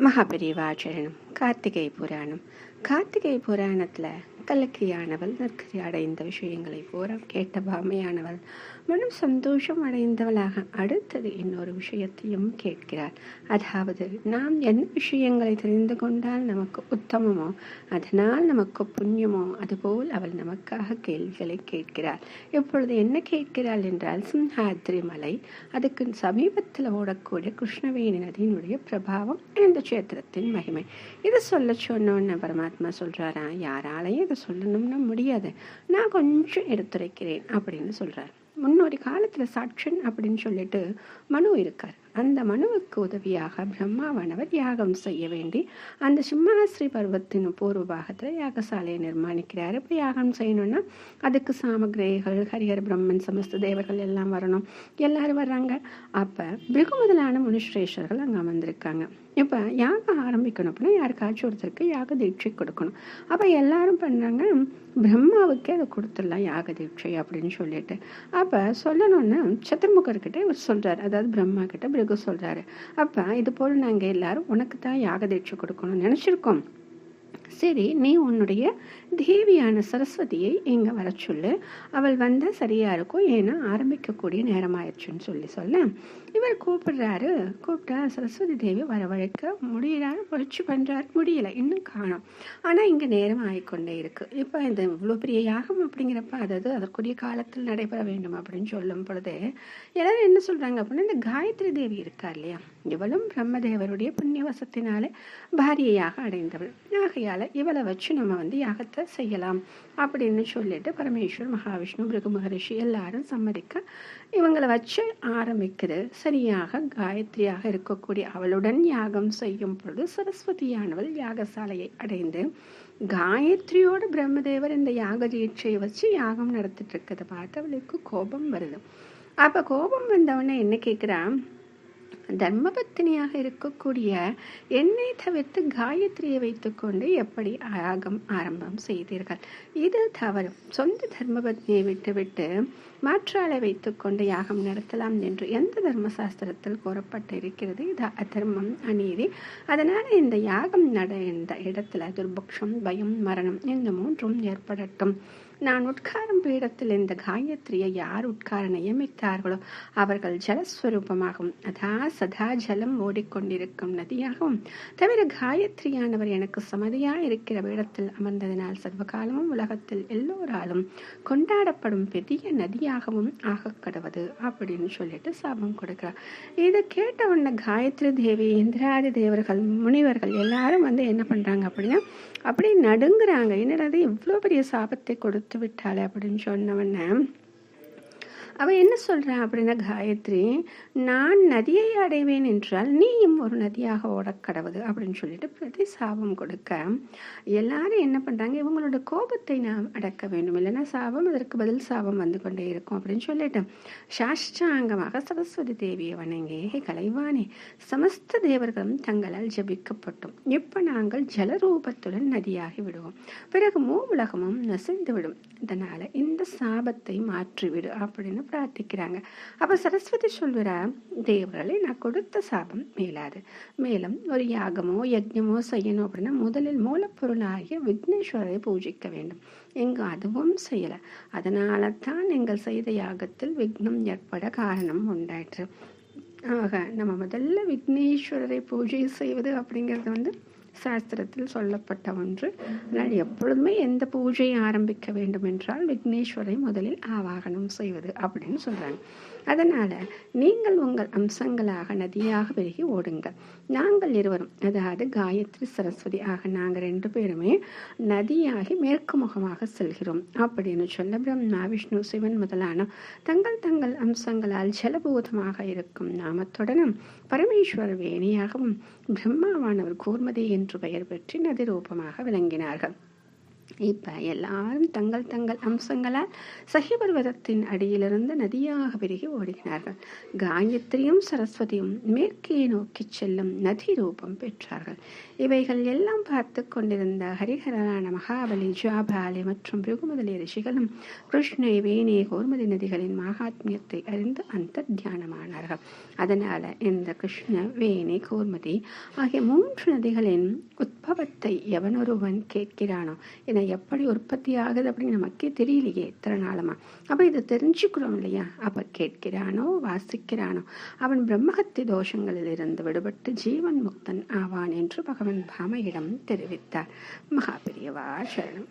మహాపరివాచరణం కార్తికేయ పురాణం கார்த்திகை புராணத்தில் கலக்கியானவள் நற்கரி அடைந்த விஷயங்களை பூரா கேட்ட பாமையானவள் மனம் சந்தோஷம் அடைந்தவளாக அடுத்தது இன்னொரு விஷயத்தையும் கேட்கிறார் அதாவது நாம் என்ன விஷயங்களை தெரிந்து கொண்டால் நமக்கு உத்தமமோ அதனால் நமக்கு புண்ணியமோ அதுபோல் அவள் நமக்காக கேள்விகளை கேட்கிறாள். இப்பொழுது என்ன கேட்கிறாள் என்றால் சிம்ஹாத்ரி மலை அதுக்கு சமீபத்தில் ஓடக்கூடிய கிருஷ்ணவேணி நதியினுடைய பிரபாவம் இந்த கஷேத்திரத்தின் மகிமை. இதை சொல்ல சொன்னோன்னு பரமாத்மா சொல்றாரா? யாராலையும் இதை சொல்லணும்னு முடியாது. நான் கொஞ்சம் எடுத்துரைக்கிறேன் அப்படின்னு சொல்கிறார் முன்னொரு காலத்தில் சாட்சன் அப்படின்னு சொல்லிட்டு மனு இருக்கார். அந்த மனுவுக்கு உதவியாக பிரம்மாவானவர் யாகம் செய்ய வேண்டி அந்த சிம்மாஸ்ரீ பருவத்தின் பூர்வ பாகத்தில் யாகசாலையை நிர்மாணிக்கிறார். இப்போ யாகம் செய்யணும்னா அதுக்கு சாமகிரிகள் ஹரிஹர பிரம்மன் சமஸ்த தேவர்கள் எல்லாம் வரணும். எல்லாரும் வர்றாங்க. அப்போ பிருகு முதலான முனிஸ்ரேஷர்கள் அங்கே அமர்ந்திருக்காங்க. இப்போ யாகம் ஆரம்பிக்கணும் அப்படின்னா யாருக்காச்சும் ஒருத்தருக்கு யாக தீட்சை கொடுக்கணும். அப்போ எல்லாரும் பண்ணுறாங்க பிரம்மாவுக்கே அதை கொடுத்துடலாம் யாக தீட்சை அப்படின்னு சொல்லிட்டு. அப்போ சொல்லணும்னு சத்துர்முகர்கிட்ட இவர் சொல்கிறார் அதாவது பிரம்மா கிட்ட பிருகு சொல்கிறாரு அப்போ இது போல் நாங்கள் எல்லாரும் உனக்கு தான் யாக தீட்சை கொடுக்கணும்னு நினச்சிருக்கோம். சரி நீ உன்னுடைய தேவியான சரஸ்வதியை இங்கே வர சொல்லு. அவள் வந்தால் சரியாக இருக்கும் ஏன்னா ஆரம்பிக்கக்கூடிய நேரம் ஆயிடுச்சுன்னு சொல்லி சொல்ல. இவர் கூப்பிடுறாரு. கூப்பிட்டா சரஸ்வதி தேவி வரவழைக்க முடியறாரு முயற்சி பண்ணுறாரு முடியலை இன்னும் காணும். ஆனால் இங்கே நேரம் ஆகிக்கொண்டே இருக்குது இப்போ இந்த இவ்வளோ பெரிய யாகம் அப்படிங்கிறப்ப அதாவது அதற்குரிய காலத்தில் நடைபெற வேண்டும் அப்படின்னு சொல்லும் பொழுது எல்லாரும் என்ன சொல்கிறாங்க அப்படின்னா இந்த காயத்ரி தேவி இருக்கா இல்லையா? இவளும் பிரம்மதேவருடைய புண்ணியவசத்தினாலே பாரியையாக அடைந்தவள். ஆகையால் இவளை வச்சு நம்ம வந்து யாகத்தை செய்யலாம் அப்படின்னு சொல்லிட்டு பரமேஸ்வர் மகாவிஷ்ணு பிருகு மகரிஷி எல்லாரும் சம்மதிக்க இவங்களை வச்சு ஆரம்பிக்கிறது சரியாக காயத்ரியாக இருக்கக்கூடிய அவளுடன் யாகம் செய்யும் பொழுது சரஸ்வதியானவள் யாகசாலையை அடைந்து காயத்ரியோட பிரம்மதேவர் இந்த யாக தீட்சையை வச்சு யாகம் நடத்திட்டு இருக்கிறத பார்த்து அவளுக்கு கோபம் வருது. அப்போ கோபம் வந்தவொடனே என்ன கேட்குறான் தர்மபத்தினியாக இருக்கக்கூடிய என்னை தவிர்த்து காயத்ரியை வைத்துக்கொண்டு எப்படி யாகம் ஆரம்பம் செய்தீர்கள்? இது தவறு. சொந்த தர்மபத்னியை விட்டுவிட்டு மாற்றாளை வைத்துக்கொண்டு யாகம் நடத்தலாம் என்று எந்த தர்மசாஸ்திரத்தில் கூறப்பட்டு இருக்கிறது இது அதர்மம் அநீதி. அதனால் இந்த யாகம் நட இந்த இடத்துல துர்பக்ஷம் பயம் மரணம் இந்த மூன்றும் ஏற்படட்டும். நான் உட்காரும் பீடத்தில் இந்த காயத்ரியை யார் உட்கார நியமித்தார்களோ அவர்கள் ஜலஸ்வரூபமாகவும் அதா சதா ஜலம் ஓடிக்கொண்டிருக்கும் நதியாகவும் தவிர காயத்ரியானவர் எனக்கு சமதியாக இருக்கிற பீடத்தில் அமர்ந்ததினால் சர்வகாலமும் உலகத்தில் எல்லோராலும் கொண்டாடப்படும் பெரிய நதியாகவும் ஆகக்கடுவது அப்படின்னு சொல்லிட்டு சாபம் கொடுக்கிறார். இதை கேட்ட உடனே காயத்ரி தேவி இந்திராதி தேவர்கள் முனிவர்கள் எல்லாரும் வந்து என்ன பண்ணுறாங்க அப்படின்னா அப்படியே நடுங்குறாங்க. என்னடாது இவ்வளோ பெரிய சாபத்தை கொடுத்து விட்டாளே அப்படின்னு சொன்னவொடனே அவள் என்ன சொல்றா அப்படின்னா காயத்ரி நான் நதியை அடைவேன் என்றால் நீயும் ஒரு நதியாக ஓடக்கடவுது அப்படின்னு சொல்லிட்டு பிரதி சாபம் கொடுக்க. எல்லாரும் என்ன பண்ணுறாங்க இவங்களோட கோபத்தை நாம் அடக்க வேண்டும். இல்லைன்னா சாபம் அதற்கு பதில் சாபம் வந்து கொண்டே இருக்கும் அப்படின்னு சொல்லிட்டு சாஷ்டாங்கமாக சரஸ்வதி தேவியை வணங்கி கலைவானே சமஸ்த தேவர்களும் தங்களால் ஜபிக்கப்பட்டோம். இப்போ நாங்கள் ஜலரூபத்துடன் நதியாகி விடுவோம். பிறகு மூ உலகமும் நசிந்து விடும் இதனால் இந்த சாபத்தை மாற்றிவிடு அப்படின்னு பிரார்த்திக்கிறாங்க. அப்ப சரஸ்வதி சொல்கிற தேவர்களை நான் கொடுத்த சாபம் மேலாது. மேலும் ஒரு யாகமோ யஜ்ஞமோ செய்யணும் அப்படின்னா முதலில் மூலப்பொருளாகிய விக்னேஸ்வரரை பூஜிக்க வேண்டும். எங்கு அதுவும் செய்யலை. அதனால தான் எங்கள் செய்த யாகத்தில் விக்னம் ஏற்பட காரணம் உண்டாயிற்று. ஆக நம்ம முதல்ல விக்னேஸ்வரரை பூஜை செய்வது அப்படிங்கிறது வந்து சாஸ்திரத்தில் சொல்லப்பட்ட ஒன்று. அதனால் எப்பொழுதுமே எந்த பூஜையை ஆரம்பிக்க வேண்டும் என்றால் விக்னேஸ்வரை முதலில் ஆவாகனம் செய்வது அப்படின்னு சொல்கிறாங்க அதனால் நீங்கள் உங்கள் அம்சங்களாக நதியாக பெருகி ஓடுங்கள். நாங்கள் இருவரும் அதாவது காயத்ரி சரஸ்வதி ஆக நாங்கள் ரெண்டு பேருமே நதியாகி மேற்கு முகமாக செல்கிறோம் அப்படின்னு சொல்ல பிரம்மா விஷ்ணு சிவன் முதலான தங்கள் தங்கள் அம்சங்களால் ஜலபூதமாக இருக்கும் நாமத்துடனும் பரமேஸ்வர வேணியாகவும் பிரம்மாவானவர் கூர்மதி என்று பெயர் பெற்று நதி ரூபமாக விளங்கினார்கள். இப்போ எல்லாரும் தங்கள் தங்கள் அம்சங்களால் சகிபர்வதத்தின் அடியிலிருந்து நதியாக பெருகி ஓடுகிறார்கள். காயத்ரியும் சரஸ்வதியும் மேற்கே நோக்கி செல்லும் நதி ரூபம் பெற்றார்கள். இவைகள் எல்லாம் பார்த்து கொண்டிருந்த ஹரிஹரனான மகாபலி ஜாபாலி மற்றும் பிருகுமுதலி ரிஷிகளும் கிருஷ்ணை வேணி கோர்மதி நதிகளின் மகாத்மியத்தை அறிந்து அந்த தியானமானார்கள் அதனால் இந்த கிருஷ்ண வேணி கோர்மதி ஆகிய மூன்று நதிகளின் உத்பவத்தை எவனொருவன் கேட்கிறானோ என எப்படி உற்பத்தி ஆகுது அப்படின்னு நமக்கே தெரியலையே இத்தனை நாளமா. அப்ப இதை தெரிஞ்சுக்கிறோம் இல்லையா? அப்ப கேட்கிறானோ வாசிக்கிறானோ அவன் பிரம்மஹத்தி தோஷங்களில் இருந்து விடுபட்டு ஜீவன் முக்தன் ஆவான் என்று பகவான் பாமையிடம் தெரிவித்தார். மகாபிரியவா சரணம்.